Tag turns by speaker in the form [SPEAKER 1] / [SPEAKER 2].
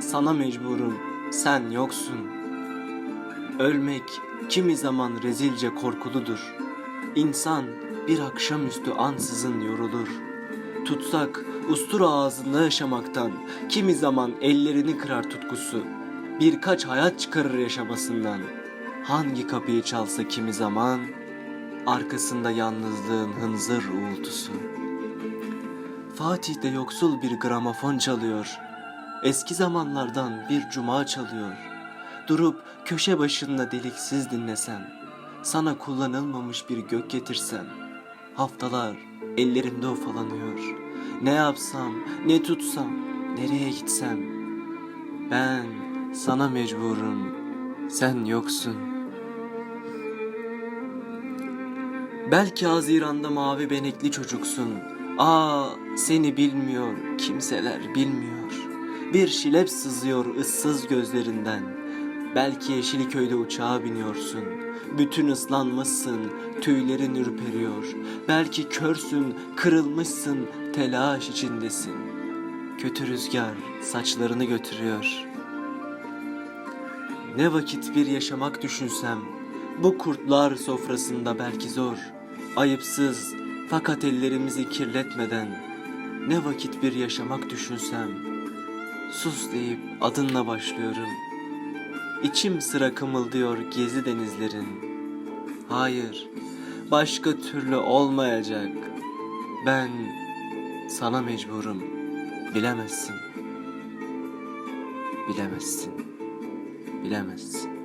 [SPEAKER 1] sana mecburum, sen yoksun. Ölmek kimi zaman rezilce korkuludur. İnsan bir akşamüstü ansızın yorulur. Tutsak ustura ağzında yaşamaktan, kimi zaman ellerini kırar tutkusu. Birkaç hayat çıkarır yaşamasından. Hangi kapıyı çalsa kimi zaman, arkasında yalnızlığın hınzır uğultusu. Fatih'te yoksul bir gramofon çalıyor. Eski zamanlardan bir cuma çalıyor. Durup köşe başında deliksiz dinlesem, sana kullanılmamış bir gök getirsem, haftalar ellerimde ufalanıyor. Ne yapsam, ne tutsam, nereye gitsem, ben sana mecburum, sen yoksun. Belki Haziran'da mavi benekli çocuksun. Aa seni bilmiyor, kimseler bilmiyor. Bir şilep sızıyor ıssız gözlerinden. Belki Yeşiliköy'de uçağa biniyorsun. Bütün ıslanmışsın, tüylerin ürperiyor. Belki körsün, kırılmışsın, telaş içindesin. Kötü rüzgar saçlarını götürüyor. Ne vakit bir yaşamak düşünsem, bu kurtlar sofrasında belki zor, ayıpsız fakat ellerimizi kirletmeden, ne vakit bir yaşamak düşünsem, sus deyip adınla başlıyorum. İçim sıra kımıldıyor gezi denizlerin. Hayır, başka türlü olmayacak. Ben sana mecburum, bilemezsin. Bilemezsin bilemezsin.